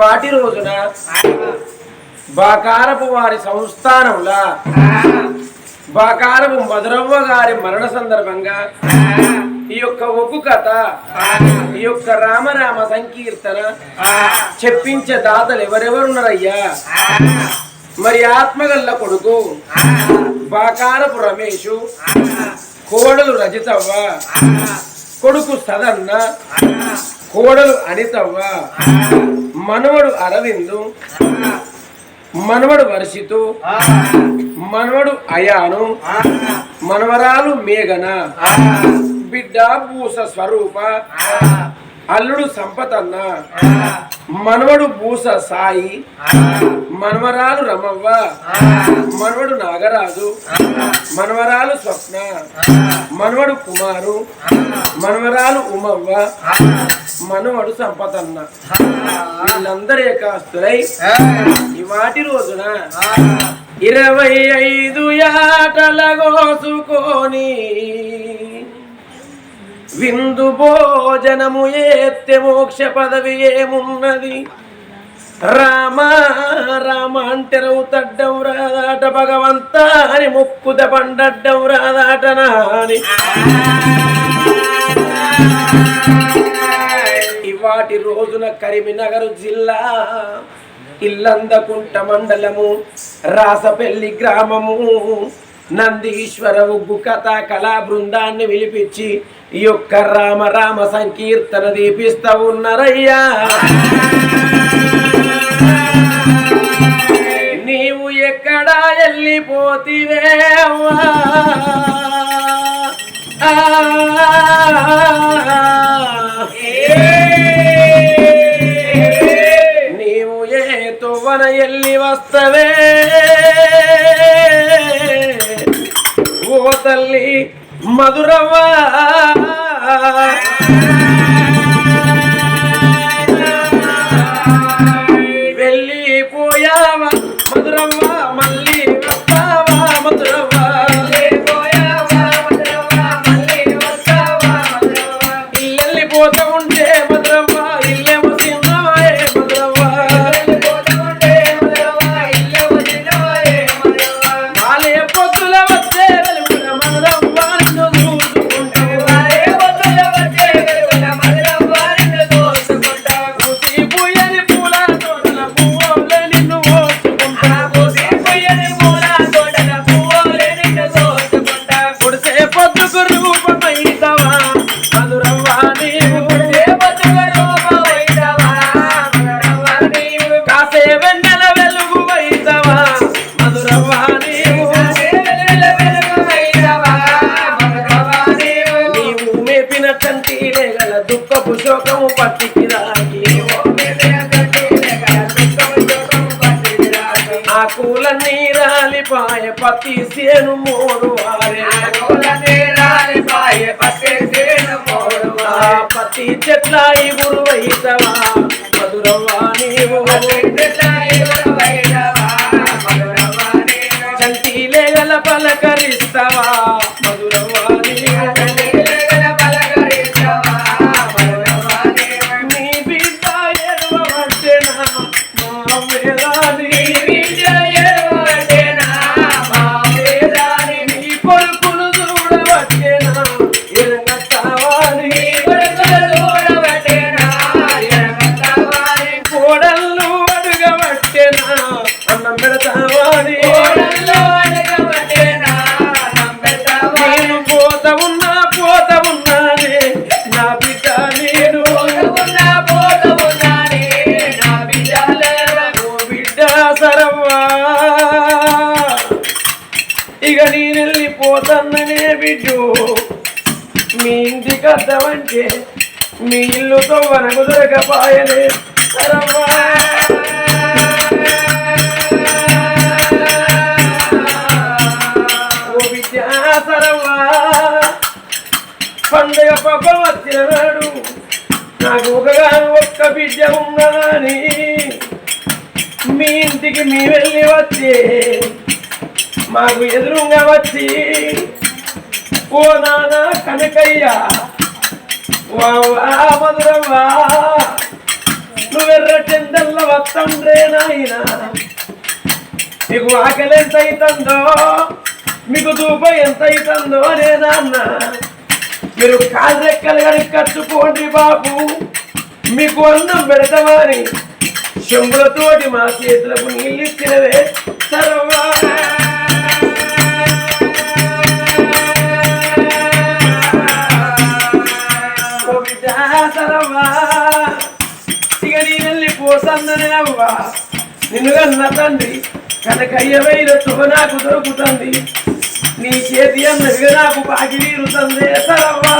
వాటి రోజున బాకారపు వారి సంస్థానంలో బాకారపు మధురవ్వ గారి మరణ సందర్భంగా ఈ యొక్క ఒగ్గు కథ ఈ యొక్క రామరామ సంకీర్తన చెప్పించే దాతలు ఎవరెవరున్నారయ్యా? మరి ఆత్మగల్ల కొడుకు బాకారపు రమేషు కోడలు రజితవ్వ కొడుకు సదన్న కోడలు అనితవ్వ మనవడు అరవిందు మనవడు వర్షితు మనవడు అయాను మనవరాలు మేఘన బిడ్డ భూస స్వరూప అల్లుడు సంపతన్న. మనవడు భూస సాయి మనవరాలు రమవ్వ. మనవడు నాగరాజు. మనవరాలు స్వప్న. మనవడు కుమారు. మనవరాలు ఉమవ్వ. మనవడు సంపతన్న. వీళ్ళందరి ఏకాస్తులై ఈ వాటి రోజున ఇరవై ఐదు యాటల కోసుకొని విందు భోజనము ఏత్తే మోక్ష పదవి ఏమున్నది? రామ రామ అంటే రౌతడ్డం రాదాట భగవంతా అని ముక్కుద పండడ్డం రాదాట నాని. ఇవాటి రోజున కరీంనగర్ జిల్లా ఇల్లందకుంట మండలము రాసపల్లి గ్రామము నందీశ్వర ఉగ్గు కథ కళా బృందాన్ని పిలిపించి ఈ యొక్క రామ రామ సంకీర్తన దీపిస్తూ ఉన్నారయ్యా. నీవు ఎక్కడా వెళ్ళిపోతివే నీవు ఏ తువ్వన ఎల్లి వస్తవే. తల్లి మధురవా దుఃఖపు శోకము పట్టికి రాగి ఆ కూల నీరాలిపాయ పతి సేను మోడు వారే ఆ పతి చెట్ల ఇగురు నేను బిడ్డు. మీ ఇంటికి అర్థమంటే మీ ఇల్లుతో వనకు దొరకపాయలే. పండుగ పాపం వచ్చిన నాడు నాకు ఒకగా ఒక్క బిడ్డ ఉన్నదని మీ ఇంటికి మీ వెళ్ళి వచ్చే మాకు ఎదురుగా వచ్చి ఓ నాన్న కనకయ్య వా మధురవ్వా నువ్వెర్ర చెందల్ల వస్తండ్రే నాయనా. మీకు ఆకలి ఎంత అవుతుందో మీకు దూప ఎంత అవుతుందో అనే నాన్న. మీరు కాళ్ళెక్కలు కానీ కట్టుకోండి బాబు మీకు అన్నం పెడతామని చెంబులతోటి మా చేతులకు నీళ్ళు ఇచ్చినవే సర్వా. పోసన్ననే అవ్వా నిన్ను కన్న తండ్రి నాకు దొరుకుతుంది. నీ చేతి అన్న నాకు బాగి వీరుతుంది సరవ్వా.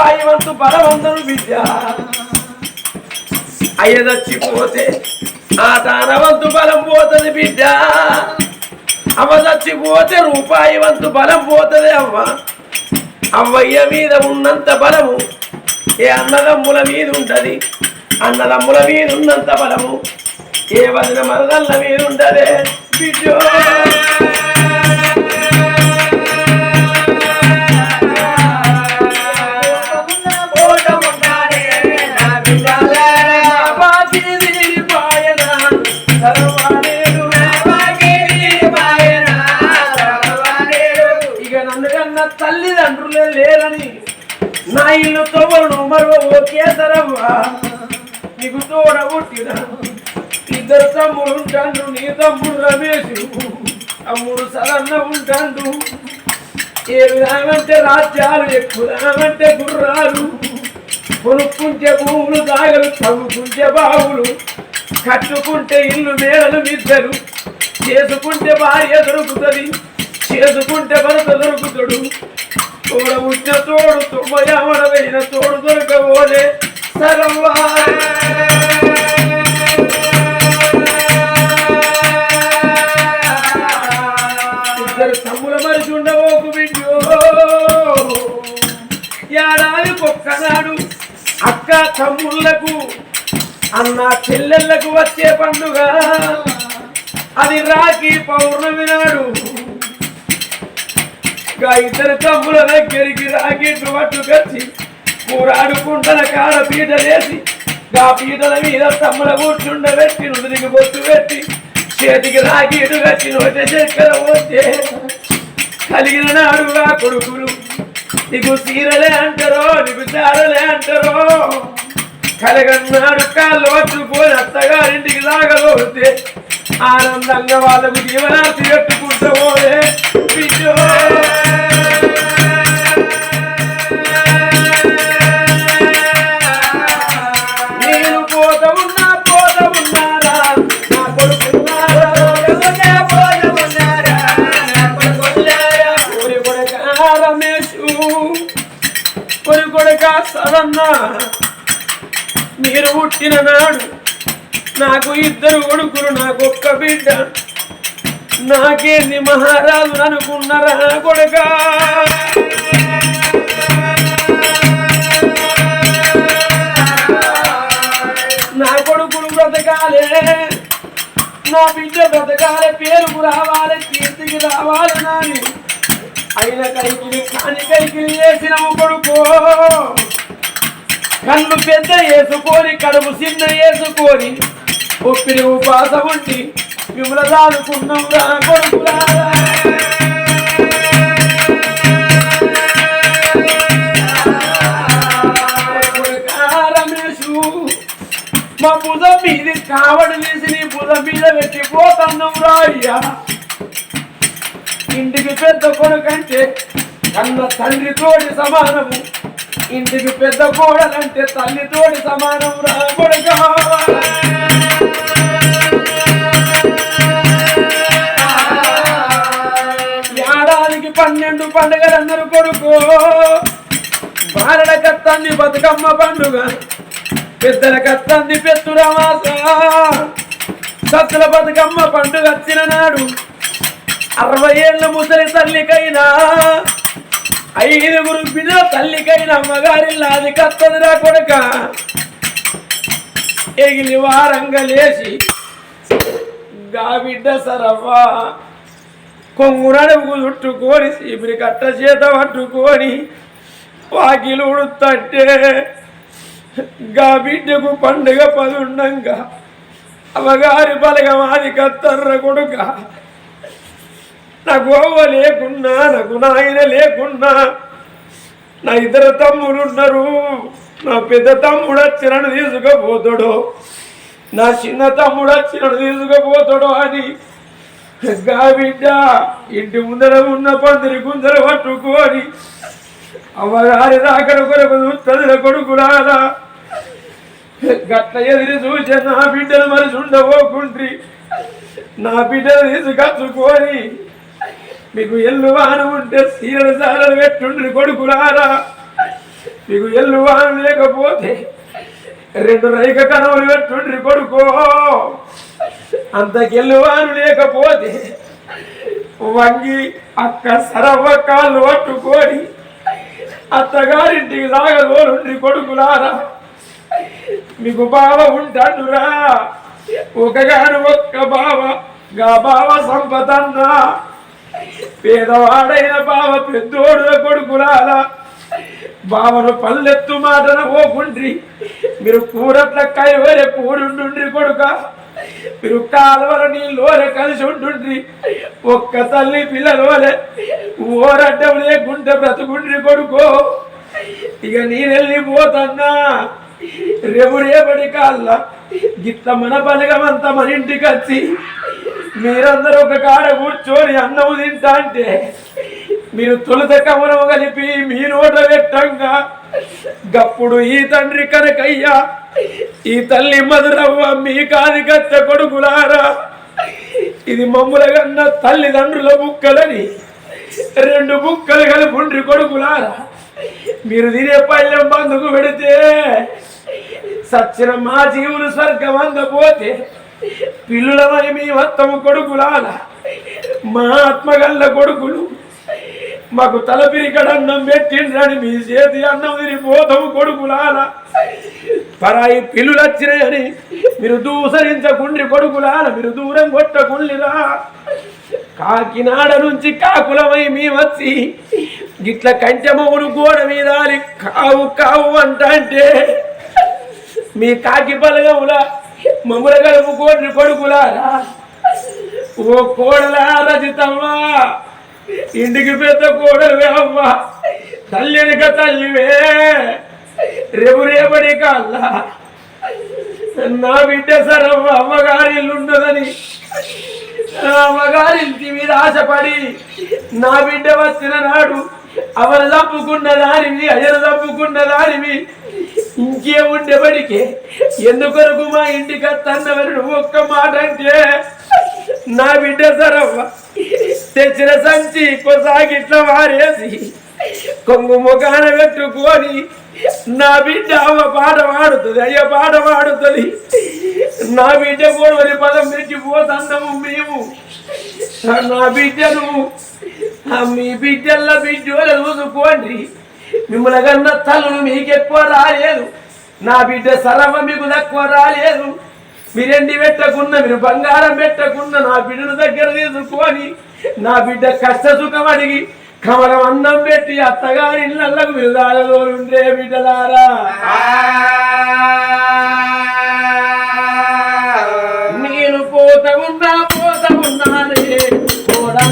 సేపే వంతు బలవంతుడు బిడ్డ అయ్య చచ్చిపోతే ఆ దానవంతు బలం పోతుంది బిడ్డ అవ్వ చచ్చిపోతే రూపాయి వంతు బలం పోతుంది అవ్వ. అవ్వయ్య మీద ఉన్నంత బలము ఏ అన్నదమ్ముల మీద ఉంటది? అన్నదమ్ముల మీద ఉన్నంత బలము ఏ వదిన మరదల్ల మీద ఉంటదే బిడ్డో ఇల్లు తోడు మరో ఓకే నీకు తోడ పుట్టిన? ఇద్దరు తమ్ముడు ఉంటాడు నీ తమ్ముడు రమేష్. తమ్ముడు సరన్న ఉంటాడు ఏ విధానమంటే రాజ్యాలు ఎక్కువ రామంటే గుర్రాలు. కొనుక్కుంటే భూములు దాగలు తవ్వుకుంటే బావులు. కట్టుకుంటే ఇల్లు మేడలు మిద్దరు చేసుకుంటే భార్య దొరుకుతుంది చేసుకుంటే భర్త దొరుకుతాడు. తోడ ఉంటే తోడు తొంభై ఆమడమైన తోడు దొరకబోలే సరవ్వా ఇద్దరు తమ్ముల మరిచి ఉండబోకు బిడ్డో. ఏడాది ఒక్కనాడు అక్క తమ్ముళ్ళకు అన్న చెల్లెళ్ళకు వచ్చే పండుగ. అది రాఖీ పౌర్ణమి నాడు గా ఇద్దరు తమ్ముల దగ్గరికి రాకెట్లు పట్టుకొచ్చి కూరాడుకుంటల కాడ పీటలేసి ఆ పీటల మీద తమ్ముల కూర్చుండబెట్టి నుదురికి బొట్టు పెట్టి చేతికి రాకీటు కట్టి నోట చక్కెర పోతే కలిగిన నాడుగా కొడుకులు. నీకు సీరలే అంటారో నీకు చారలే అంటారో. కలగన్నాడు కాళ్ళు పట్టుకొని అత్తగారింటికి లాగలోతే ఆనందంగా వాళ్ళకు జీవనార్థి పెట్టుకుంటూ పిచ్చో మీరు పుట్టిన నాడు నాకు ఇద్దరు కొడుకులు నాకు ఒక్క బిడ్డ. నాకేంది మహారాజు అనుకున్నారా కొడుకా? నా కొడుకులు బ్రతకాలే నా బిడ్డ బ్రతకాలే పేరుకు రావాలి కీర్తికి రావాలి నాని. అయిన కైకిలి కాని కైకిలి చేసిన కొడుకో. కన్ను పెద్ద వేసుకొని కడుపు చిన్న వేసుకొని ఒప్పిడి ఉపాస ఉండి మిమ్మల్ని దానుకున్నాం రా కొడుకులారా మా భుజం మీది కావడి తీసి నీ భుజం మీద పెట్టి పోతున్నాం రా అయ్యా. ఇంటికి పెద్ద కొడుకంటే కన్న తండ్రితోటి సమానము. ఇంటికి పెద్ద కోడలంటే తల్లితోటి సమానం రా ఏడాదికి పన్నెండు పండుగలందరూ కొడుకు. బాలల కత్తాన్ని బతుకమ్మ పండుగ. పెద్దల కత్తంది పెత్తురమాస సత్తుల బతుకమ్మ పండుగ వచ్చిన నాడు అరవై ఏళ్ళ ముసలి తల్లికైనా ఐదుగురు బిడ్డల తల్లికైన అమ్మగారిల్లాది కత్తదిరా కొడుక. ఎగిలి వారంగా లేచి గా బిడ్డ సరవ్వా కొంగునడుగు చుట్టుకొని చీపిరి కట్ట చేత పట్టుకొని వాకిలు ఉడుతంటే గా బిడ్డకు పండుగ పదుండంగా అవగారి బలగమాది కత్తర్ర కొడుక. నా గోవ లేకున్నా నాకు నాయన లేకున్నా నా ఇద్దరు తమ్ముడున్నారు. నా పెద్ద తమ్ముడు వచ్చినను తీసుకుపోతాడు నా చిన్న తమ్ముడు వచ్చినను తీసుకుపోతాడు అని. గా బిడ్డ ఇంటి ముందర ఉన్న పందిరి గుందర పట్టుకొని అమ్మగారి రాకడ కొరకు చూస్తుంది కొడుకులారా. గట్ల ఎదిరి చూసే నా బిడ్డలు మరిచి ఉండబోకుండ్రి. నా బిడ్డలు తీసుకొచ్చుకొని మీకు ఎల్లు వాన ఉంటే సీరలు సారలు పెట్టుండ్రి కొడుకులారా. మీకు ఎల్లు వాన లేకపోతే రెండు రైక కనవలు పెట్టుండ్రి కొడుకో. అంతకెల్లు వాను లేకపోతే వంగి అక్క సరవ్వ కాళ్ళు పట్టుకొని అత్తగారింటికి సాగదోరుండ్రి కొడుకులారా. మీకు బావ ఉంటాడురా. ఒకగాను ఒక్క బావ గా బావ సంపదన్నా. పేదవాడైన బావ పెద్దోడు కొడుకులారా. బావను పల్లెత్తు మాటన పోకుండ్రి. మీరు కూరట్ల కైవరే పూడుండుండ్రి కొడుక. మీరు కాలువల నీళ్ళోరే కలిసి ఉంటుండ్రి ఒక్క తల్లి పిల్లలోనే ఓరడ్డం లేకుంటే బ్రతుకుండ్రి కొడుకో. ఇక నేనెళ్ళి పోతన్నా. రేపు రేపటి కాళ్ళ గిట్ల మన బలగమంతా మన ఇంటికి వచ్చి మీరందరూ ఒక కాడ కూర్చొని అన్నం తింటా అంటే మీరు తొలుత కమలం కలిపి మీ నోట పెట్టంగా. గప్పుడు ఈ తండ్రి కనకయ్యా ఈ తల్లి మధురవ్వ మీ కాది కచ్చ కొడుకులారా. ఇది మమ్ముల కన్నా తల్లిదండ్రుల బుక్కలని రెండు బుక్కలు కలుపుండ్రి కొడుకులారా. మీరు తినే పల్లెం బందుకు పెడితే సచ్చిన మా జీవులు స్వర్గం అందపోతే పిల్లులమని మీ మొత్తము కొడుకులాల. మా ఆత్మగల్ల కొడుకులు. మాకు తలపిరికడన్నం పెట్టిండ్రని మీ చేతి అన్నం తిరిగిపోతాము కొడుకులాల. పరాయి పిల్లులు వచ్చినాయని మీరు దూసరించకుండ్రి కొడుకులాల మీరు దూరం కొట్టకుండిరా కాకినాడ నుంచి కాకులమై మీ వచ్చి గిట్ల కంచెమవును గోడ మీద కావు కావు అంటే మీ కాకి పలగవులా. మమ్మల కోడి కొడుకులారా ఓ కోడలా రజితమ్మా. ఇంటికి పెద్ద కోడలువే అమ్మా. తల్లినిక తల్లివే. రేపు రేపటి కల్లా. నా బిడ్డ సరమ్మ అమ్మగారి ఇల్లు ఉండదని. నా అమ్మగారి ఇంటి మీద ఆశపడి నా బిడ్డ వచ్చిన నాడు అవరు తప్పుకున్న దానివి అయ్యను తప్పుకున్న దానివి. ఇంకేముండేబడికే ఎందుకొరకు మా ఇంటికి అత్తన్నవరు నువ్వు ఒక్క మాట అంటే? నా బిడ్డ సరవ్వ తెచ్చిన సంచి కొసాగిట్ల వారేసి కొంగు ముఖాన పెట్టుకొని నా బిడ్డ అవ్వ పాట పాడుతుంది అయ్య పాట పాడుతుంది. నా బిడ్డ కోడవని పదం పెట్టి పోతున్నాము మేము. నా బిడ్డను మీ బిడ్డల బిడ్డలు చూసుకోండి. మిమ్మల్ని కన్నా తల్లులు మీకు ఎక్కువ రాలేదు. నా బిడ్డ సరవ మీకు తక్కువ రాలేదు. మీరెండి పెట్టకుండా మీరు బంగారం పెట్టకుండా నా బిడ్డను దగ్గర తీసుకొని నా బిడ్డ కష్ట సుఖం అడిగి కమలం అన్నం పెట్టి అత్తగారి ఇళ్ళకు మీరు దాగదోరుండే బిడ్డలారా. నేను పోత ఉన్నా పోత ఉన్నానే పోరా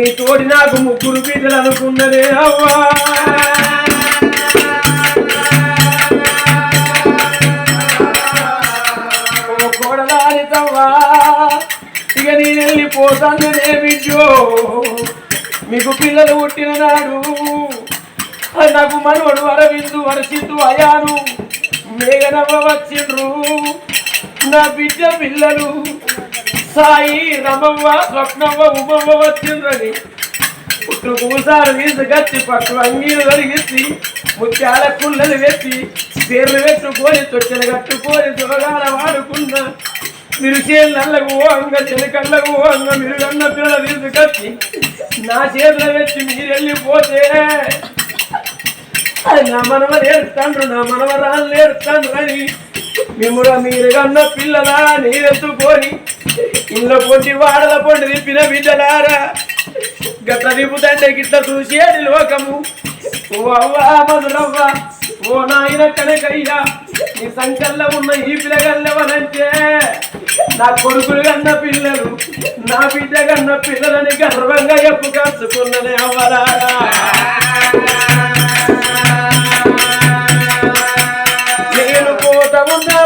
మీ తోడి నాకు ముగ్గురు బిడ్డలు అనుకున్నదే అవ్వా. ఓ ఇక నేను వెళ్ళిపోతానే బిడ్డో. మీకు పిల్లలు పుట్టిన నాడు నాకు మనవడు అరవిందు వరసిద్దు అయాను మేఘనవ్వ వచ్చిండ్రు. నా బిడ్డ పిల్లలు సాయి రమవ్వ స్వప్నవ్వ ఉమవ్వ వచ్చిండ్రని పుట్టు కూసాలు తీసుకొచ్చి పట్టు అంగీలు కలిగించి ముత్యాల కుళ్ళలు పెట్టి పేర్లు పెట్టుకొని తొట్టెలు కట్టుకొని దొరగాల వాడుకున్న మీరు చేళ్ళకు ఓ అంగ చెలకళ్ళకు ఓ అంగ మీరు అన్న పిల్లలు తీసుకొచ్చి నా చేతులు పెట్టి మీరు వెళ్ళిపోతే అది నా మనవ నేర్తండ్రు నా మనవరాలు నేర్తండ్రు అని మిమ్ముడ మీరు కన్న పిల్లలా నీరెత్తుకొని ఇళ్ళ పొంటి వాడల పొంటి తిప్పిన బిడ్డలారా. గట్ల తిప్పుతంటే గిట్ల చూసేది లోకము. ఓ అవ్వా మధురవ్వ ఓ నాయన కనకయ్యా నీ సంకల్లో ఉన్న ఈ పిల్లగల్లవనంటే నా కొడుకులు కన్న పిల్లలు నా బిడ్డ కన్న పిల్లలని గర్వంగా ఎప్పు కాచుకున్నదే అవ్వలారా. నేను పోత ఉన్నా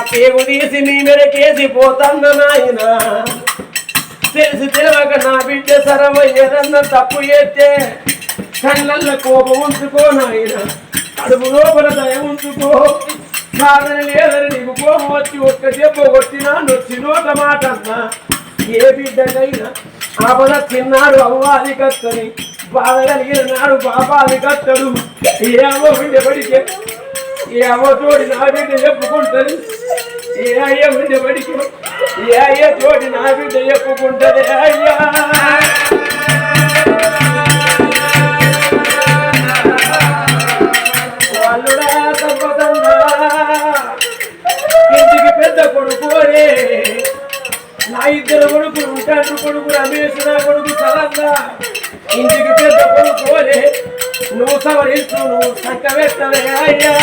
పేగు తీసి మీ మెరకేసి పోతాన్న నాయన. తెలిసి తెలియక నా బిడ్డ సరవయ్యదన్న తప్పు చేస్తే కళ్ళల్లో కోపం ఉంచుకో నాయన. కడుపు లోపల దయ ఉంచుకో. కాదని లేదని నీకు కోపం వచ్చి ఒక్క దెబ్బ కొట్టినా నొచ్చి నోట మాట అన్నా. ఏ బిడ్డకైనా ఆపద తిన్నాడు అవ్వాలి కత్తని. బాధ కలిగిన నాడు బాబాది కత్తడు. ఏ అవ్వ బిడ్డ పడితే ఏ అవ్వ తోడి నా బిడ్డ చెప్పుకుంటది. ఏ అయ్య బిడ్డ పడితే ఏ అయ్య తోడి నా బిడ్డ చెప్పుకుంటది. అయ్యా. వాళ్ళుడా తప్పదన్నా ఇంటికి పెద్ద కొడుకోరే నా ఇద్దరు కొడుకులు ఉంటాడు కొడుకు రమేష్ నా కొడుకు సలంగా ఇంటికి పెద్ద కొడుకోరే నువ్వు సవరిస్తూ నువ్వు చక్క అయ్యా.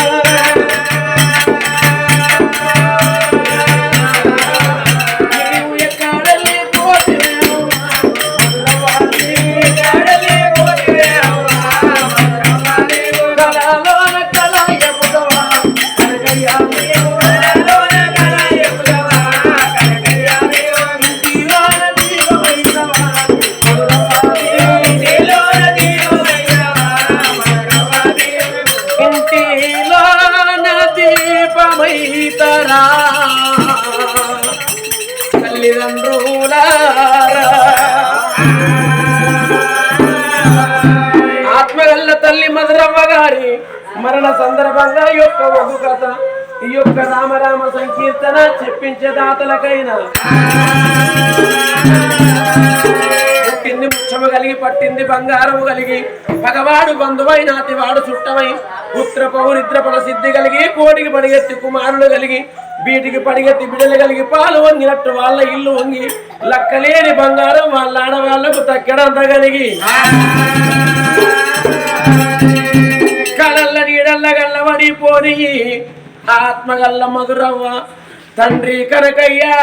చెప్పించే పుట్టింది ముచ్చము కలిగి పట్టింది బంగారము కలిగి పగవాడు బంధువైన అతివాడు చుట్టమై పుత్ర పౌరిద్ర పల సిద్ధి కలిగి కోటికి పడిగెత్తి కుమారులు కలిగి వీటికి పడిగెత్తి బిడలు కలిగి పాలు వంగినట్టు వాళ్ళ ఇల్లు వంగి లక్కలేని బంగారం వాళ్ళ ఆడవాళ్ళకు తగ్గడంత కలిగి. కళల్ల నీడల్ల గల్లవడి పోని ఆత్మగల్ల మధురవ్వ తండ్రి కనకయ్యా.